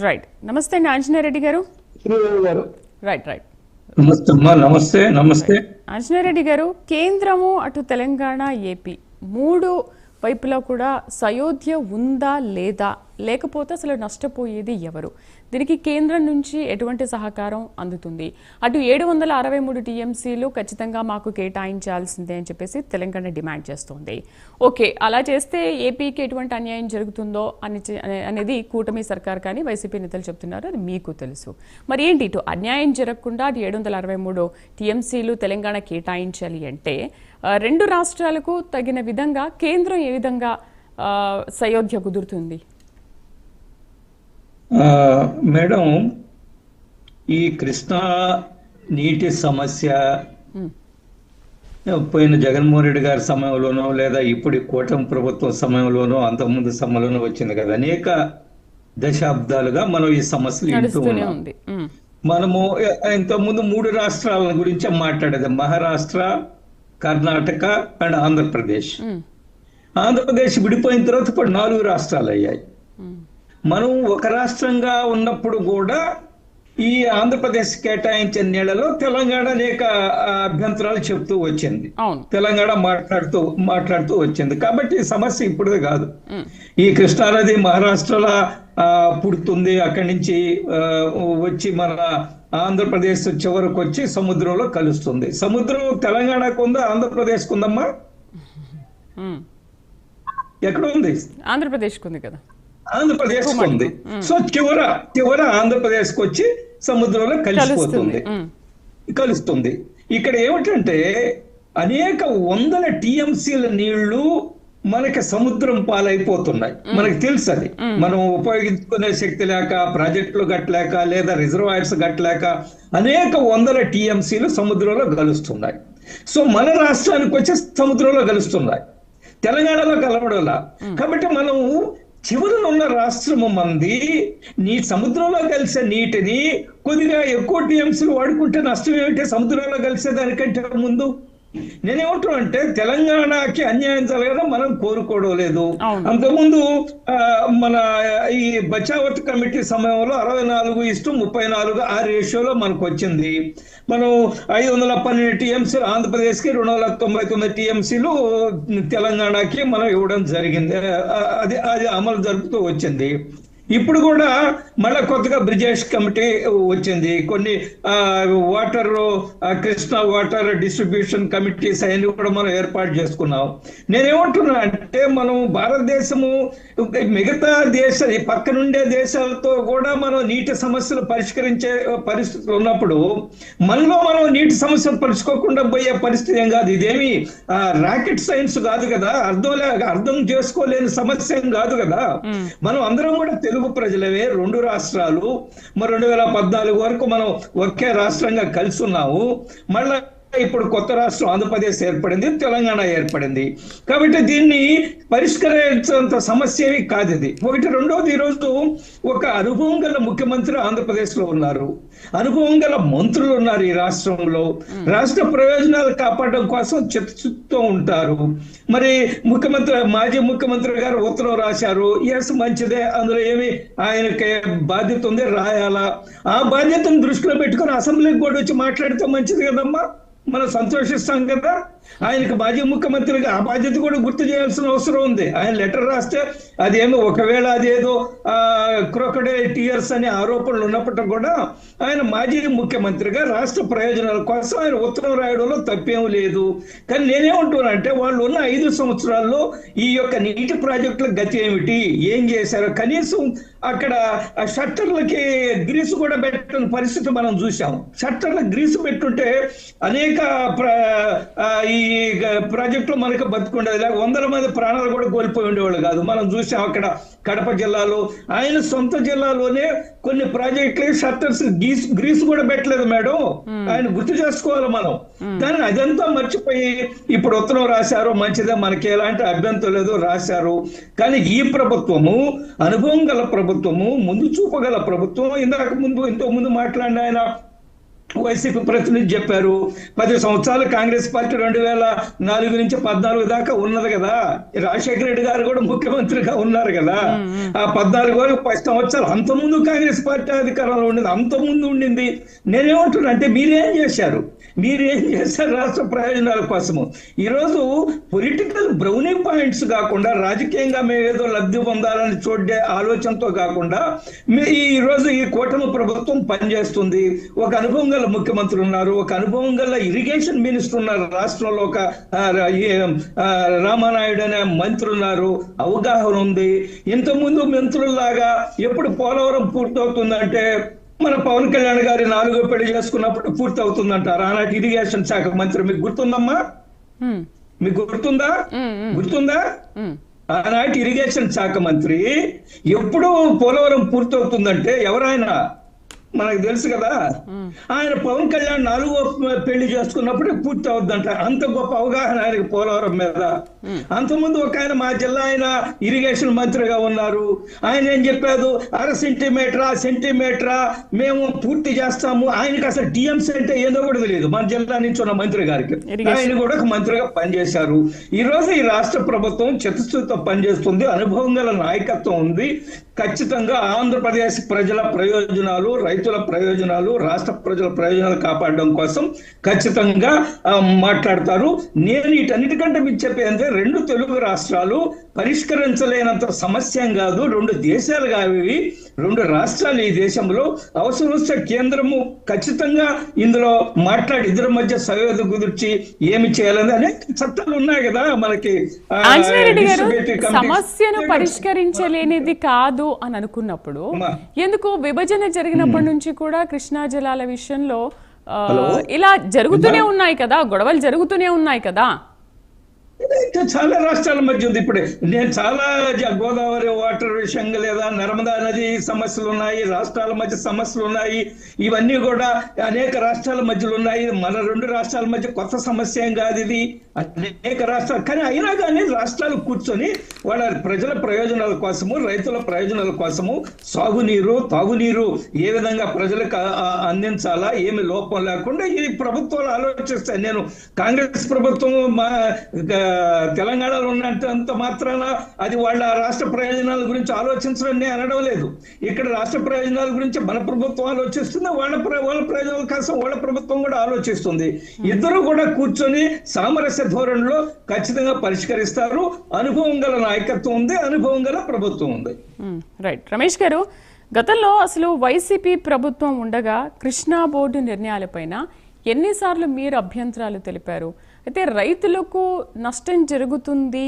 Right నమస్తే అండి ఆంజనేయ రెడ్డి గారు గారు రైట్ రైట్ నమస్తే నమస్తే ఆంజనేయ రెడ్డి గారు కేంద్రము అటు తెలంగాణ ఏపీ మూడు వైపులా కూడా సయోధ్య ఉందా లేదా లేకపోతే అసలు నష్టపోయేది ఎవరు? దీనికి కేంద్రం నుంచి ఎటువంటి సహకారం అందుతుంది? అటు ఏడు వందల అరవై మూడు టీఎంసీలు ఖచ్చితంగా మాకు కేటాయించాల్సిందే అని చెప్పేసి తెలంగాణ డిమాండ్ చేస్తోంది. ఓకే అలా చేస్తే ఏపీకి ఎటువంటి అన్యాయం జరుగుతుందో అని అనేది కూటమి సర్కార్ కానీ వైసీపీ నేతలు చెప్తున్నారు. అది మీకు తెలుసు. మరి ఏంటి ఇటు అన్యాయం జరగకుండా అటు ఏడు వందల అరవై మూడు టీఎంసీలు తెలంగాణ కేటాయించాలి అంటే రెండు రాష్ట్రాలకు తగిన విధంగా కేంద్రం ఏ విధంగా సయోధ్య కుదురుతుంది? మేడం ఈ కృష్ణా నీటి సమస్య పోయిన జగన్మోహన్ రెడ్డి గారి సమయంలోనో లేదా ఇప్పుడు కూటమి ప్రభుత్వం సమయంలోనో అంతకుముందు సమయంలోనో వచ్చింది కదా. అనేక దశాబ్దాలుగా మనం ఈ సమస్యలు నడుస్తూనే ఉన్నాం. మనము ఇంతకుముందు మూడు రాష్ట్రాల గురించి మాట్లాడేది. మహారాష్ట్ర కర్ణాటక అండ్ ఆంధ్రప్రదేశ్. ఆంధ్రప్రదేశ్ విడిపోయిన తర్వాత ఇప్పుడు నాలుగు రాష్ట్రాలు అయ్యాయి. మనం ఒక రాష్ట్రంగా ఉన్నప్పుడు కూడా ఈ ఆంధ్రప్రదేశ్ కేటాయించిన నీళ్ళలో తెలంగాణ అనేక అభ్యంతరాలు చెప్తూ వచ్చింది. తెలంగాణ మాట్లాడుతూ మాట్లాడుతూ వచ్చింది. కాబట్టి సమస్య ఇప్పుడుది కాదు. ఈ కృష్ణానది మహారాష్ట్రలో ఆ, పుడుతుంది. అక్కడి నుంచి వచ్చి మన ఆంధ్రప్రదేశ్ చివరకు వచ్చి సముద్రంలో కలుస్తుంది. సముద్రం తెలంగాణకు ఉందా ఆంధ్రప్రదేశ్కు ఉందమ్మా. ఎక్కడ ఉంది? ఆంధ్రప్రదేశ్కి ఉంది కదా. ఆంధ్రప్రదేశ్ ఉంది. సో చివర చివర ఆంధ్రప్రదేశ్కు వచ్చి సముద్రంలో కలిసిపోతుంది. కలుస్తుంది. ఇక్కడ ఏమిటంటే అనేక వందల టీఎంసీల నీళ్ళు మనకి సముద్రం పాలైపోతున్నాయి. మనకి తెలుసు అది మనం ఉపయోగించుకునే శక్తి లేక ప్రాజెక్టులు కట్టలేక లేదా రిజర్వాయర్స్ కట్టలేక అనేక వందల టీఎంసీలు సముద్రంలో కలుస్తున్నాయి. సో మన రాష్ట్రానికి వచ్చి సముద్రంలో కలుస్తున్నాయి. తెలంగాణలో కలవడంలా కాబట్టి మనం చివరన ఉన్న రాష్ట్రము మంది నీ సముద్రంలో కలిసే నీటిని కొద్దిగా ఎక్కువ టీఎంసీలు వాడుకుంటే నష్టం ఏమిటి? సముద్రంలో కలిసే దానికంటే ముందు నేనేమంటున్నా అంటే తెలంగాణకి అన్యాయం జరగడం మనం కోరుకోవడం లేదు. అంతకుముందు మన ఈ బచావత్ కమిటీ సమయంలో అరవై నాలుగు ఇష్టం ముప్పై నాలుగు ఆ రేషియోలో మనకు వచ్చింది. మనం ఐదు వందల పన్నెండు టీఎంసీలు ఆంధ్రప్రదేశ్కి రెండు వందల తొంభై తొమ్మిది టీఎంసీలు తెలంగాణకి మనం ఇవ్వడం జరిగింది. అది అది అమలు జరుపుతూ వచ్చింది. ఇప్పుడు కూడా మళ్ళా కొత్తగా బ్రిజేష్ కమిటీ వచ్చింది. కొన్ని water Krishna water distribution committees అవన్నీ కూడా మనం ఏర్పాటు చేసుకున్నాం. నేనేమంటున్నా అంటే మనం భారతదేశము మిగతా దేశ ఈ పక్కనుండే దేశాలతో కూడా మనం నీటి సమస్యలు పరిష్కరించే పరిస్థితులు ఉన్నప్పుడు మనలో మనం నీటి సమస్యలు పరుచుకోకుండా పోయే పరిస్థితి ఏం కాదు. ఇదేమి రాకెట్ సైన్స్ కాదు కదా. అర్థం లే అర్థం చేసుకోలేని సమస్య ఏం కాదు కదా. మనం అందరం కూడా తెలుగు ప్రజలవే రెండు రాష్ట్రాలు. మరి రెండు వేల పద్నాలుగు వరకు మనం ఒకే రాష్ట్రంగా కలిసి ఉన్నాము. మళ్ళీ ఇప్పుడు కొత్త రాష్ట్రం ఆంధ్రప్రదేశ్ ఏర్పడింది తెలంగాణ ఏర్పడింది. కాబట్టి దీన్ని పరిష్కరించేంత సమస్య కాదు ఇది. ఒకటి రెండోది ఈరోజు ఒక అనుభవం గల ముఖ్యమంత్రి ఆంధ్రప్రదేశ్లో ఉన్నారు. అనుభవం గల మంత్రులు ఉన్నారు ఈ రాష్ట్రంలో. రాష్ట్ర ప్రయోజనాలు కాపాడడం కోసం చిత్తశుద్ధితో ఉంటారు. మరి ముఖ్యమంత్రి మాజీ ముఖ్యమంత్రి గారు ఉత్తరం రాశారు. ఎస్ మంచిదే. అందులో ఏమి ఆయనకి బాధ్యత ఉంది? రాయాలా? ఆ బాధ్యతను దృష్టిలో పెట్టుకొని అసెంబ్లీకి కూడా వచ్చి మాట్లాడితే మంచిది కదమ్మా. మనం సంతోషిస్తాం కదా? ఆయనకు మాజీ ముఖ్యమంత్రిగా ఆ బాధ్యత కూడా గుర్తు చేయాల్సిన అవసరం ఉంది. ఆయన లెటర్ రాస్తే అదేమో ఒకవేళ అదేదో క్రొకడే టీయర్స్ అనే ఆరోపణలు ఉన్నప్పటికీ కూడా ఆయన మాజీ ముఖ్యమంత్రిగా రాష్ట్ర ప్రయోజనాల కోసం ఆయన ఉత్తరం రాయడంలో తప్పేం లేదు. కానీ నేనేమంటున్నానంటే వాళ్ళు ఉన్న ఐదు సంవత్సరాల్లో ఈ యొక్క నీటి ప్రాజెక్టుల గతి ఏమిటి? ఏం చేశారు? కనీసం అక్కడ ఆ షట్టర్లకి గ్రీసు కూడా పెట్టిన పరిస్థితి మనం చూసాం షట్టర్ల గ్రీసు పెట్టుంటే అనేక ప్ర- ఈ ప్రాజెక్టులు మనకు బతుకుండేది లేక వందల మంది ప్రాణాలు కూడా కోల్పోయి ఉండేవాళ్ళు కాదు. మనం చూసాం అక్కడ కడప జిల్లాలో. ఆయన సొంత జిల్లాలోనే కొన్ని ప్రాజెక్టులు షట్టర్స్ గ్రీస్ గ్రీస్ కూడా పెట్టలేదు మేడం. ఆయన గుర్తు చేసుకోవాలి మనం. కానీ అదంతా మర్చిపోయి ఇప్పుడు ఉత్తరం రాశారు మంచిదే. మనకి ఎలాంటి అభ్యంతరం లేదు రాశారు. కానీ ఈ ప్రభుత్వము అనుభవం గల ప్రభుత్వము ముందు చూపగల ప్రభుత్వం ఇందాక ముందు ఇంతకు ముందు మాట్లాడిన ఆయన వైసీపీ ప్రతినిధి చెప్పారు. పది సంవత్సరాలు కాంగ్రెస్ పార్టీ రెండు వేల నాలుగు నుంచి పద్నాలుగు దాకా ఉన్నది కదా. రాజశేఖర రెడ్డి గారు కూడా ముఖ్యమంత్రిగా ఉన్నారు కదా. ఆ పద్నాలుగు వరకు పది సంవత్సరాలు అంత ముందు కాంగ్రెస్ పార్టీ అధికారంలో ఉండింది అంత ముందు ఉండింది. నేనేమంటున్నా అంటే మీరేం చేశారు? మీరేం చేశారు రాష్ట్ర ప్రయోజనాల కోసము? ఈరోజు పొలిటికల్ బ్రౌనింగ్ పాయింట్స్ కాకుండా రాజకీయంగా మేము ఏదో లబ్ధి పొందాలని చూడే ఆలోచనతో కాకుండా మీ ఈ ఈ కూటమి ప్రభుత్వం పనిచేస్తుంది. ఒక అనుభవం గల ముఖ్యమంత్రి ఉన్నారు. ఒక అనుభవం గల ఇరిగేషన్ మినిస్టర్ ఉన్నారు. రాష్ట్రంలో ఒక ఈ, రామానాయుడు అనే మంత్రి ఉన్నారు. అవగాహన ఉంది. ఇంతకుముందు మంత్రుల్లాగా ఎప్పుడు పోలవరం పూర్తవుతుందంటే మన పవన్ కళ్యాణ్ గారి నాలుగో పెళ్ళి చేసుకున్నప్పుడు పూర్తి అవుతుందంటారు ఆనాటి ఇరిగేషన్ శాఖ మంత్రి మీకు గుర్తుందమ్మా మ్మ్. మీకు గుర్తుందా. గుర్తుందా. ఆనాటి ఇరిగేషన్ శాఖ మంత్రి ఎప్పుడు పోలవరం పూర్తవుతుందంటే ఎవరైనా మనకు తెలుసు కదా? ఆయన పవన్ కళ్యాణ్ నాలుగో పెళ్ళి చేసుకున్నప్పుడే పూర్తి అవుద్దంట. అంత గొప్ప అవగాహన ఆయనకి పోలవరం మీద. అంతకుముందు ఒక ఆయన మా జిల్లా ఆయన ఇరిగేషన్ మంత్రిగా ఉన్నారు. ఆయన ఏం చెప్పారు అర సెంటీమీటరా సెంటీమీటరా మేము పూర్తి చేస్తాము. ఆయనకి అసలు డిఎంసీ అంటే ఏదో కూడా తెలియదు. మన జిల్లా నుంచి ఉన్న మంత్రి గారికి. ఆయన కూడా ఒక మంత్రిగా పనిచేశారు. ఈ రోజు ఈ రాష్ట్ర ప్రభుత్వం చిత్తశుద్ధితో పనిచేస్తుంది. అనుభవం గల నాయకత్వం ఉంది. ఖచ్చితంగా ఆంధ్రప్రదేశ్ ప్రజల ప్రయోజనాలు రైతుల ప్రయోజనాలు రాష్ట్ర ప్రజల ప్రయోజనాలు కాపాడడం కోసం ఖచ్చితంగా ఆ, మాట్లాడతారు. నేను వీటన్నిటికంటే మీకు చెప్పేది రెండు తెలుగు రాష్ట్రాలు పరిష్కరించలేనంత సమస్య కాదు. రెండు దేశాలు కావి రెండు రాష్ట్రాలు ఈ దేశంలో. అవసరం వస్తే కేంద్రము ఖచ్చితంగా ఇందులో మాట్లాడి ఇద్దరి మధ్య సయోధ్య కుదిర్చి ఏమి చేయాలని అనేక చట్టాలు ఉన్నాయి కదా మనకి. సమస్యను పరిష్కరించలేనిది కాదు అని అనుకున్నప్పుడు. ఎందుకు విభజన జరిగినప్పటి నుంచి కూడా కృష్ణా జలాల విషయంలో? ఇలా జరుగుతూనే ఉన్నాయి కదా గొడవలు జరుగుతూనే ఉన్నాయి కదా? చాలా రాష్ట్రాల మధ్య ఉంది. ఇప్పుడు నేను చాలా గోదావరి వాటర్ విషయంగా లేదా నర్మదా నది సమస్యలు ఉన్నాయి రాష్ట్రాల మధ్య సమస్యలు ఉన్నాయి. ఇవన్నీ కూడా అనేక రాష్ట్రాల మధ్యలో ఉన్నాయి. మన రెండు రాష్ట్రాల మధ్య కొత్త సమస్య ఏం కాదు ఇది. అనేక రాష్ట్రాలు కానీ అయినా కానీ రాష్ట్రాలు కూర్చొని వాళ్ళ ప్రజల ప్రయోజనాల కోసము రైతుల ప్రయోజనాల కోసము సాగునీరు తాగునీరు ఏ విధంగా ప్రజలకు అందించాలా ఏమి లోపం లేకుండా ఈ ప్రభుత్వాలు ఆలోచిస్తాయి. నేను కాంగ్రెస్ ప్రభుత్వం మా తెలంగాణలో ఉన్నంత మాత్రాన అది వాళ్ళ రాష్ట్ర ప్రయోజనాల గురించి ఆలోచించడం నేను అనడం లేదు. ఇక్కడ రాష్ట్ర ప్రయోజనాల గురించి మన ప్రభుత్వం ఆలోచిస్తుంది వాళ్ళ ప్ర- వాళ్ళ ప్రయోజనాల కోసం వాళ్ళ ప్రభుత్వం కూడా ఆలోచిస్తుంది. ఇద్దరు కూడా కూర్చొని సామరస్య ధోరణిలో ఖచ్చితంగా పరిష్కరిస్తారు. అనుభవం గల నాయకత్వం ఉంది అనుభవం గల ప్రభుత్వం ఉంది. రైట్. రమేష్ గారు గతంలో అసలు వైసీపీ ప్రభుత్వం ఉండగా కృష్ణా బోర్డు నిర్ణయాలపైన ఎన్నిసార్లు మీరు అభ్యంతరాలు తెలిపారు? అయితే రైతులకు నష్టం జరుగుతుంది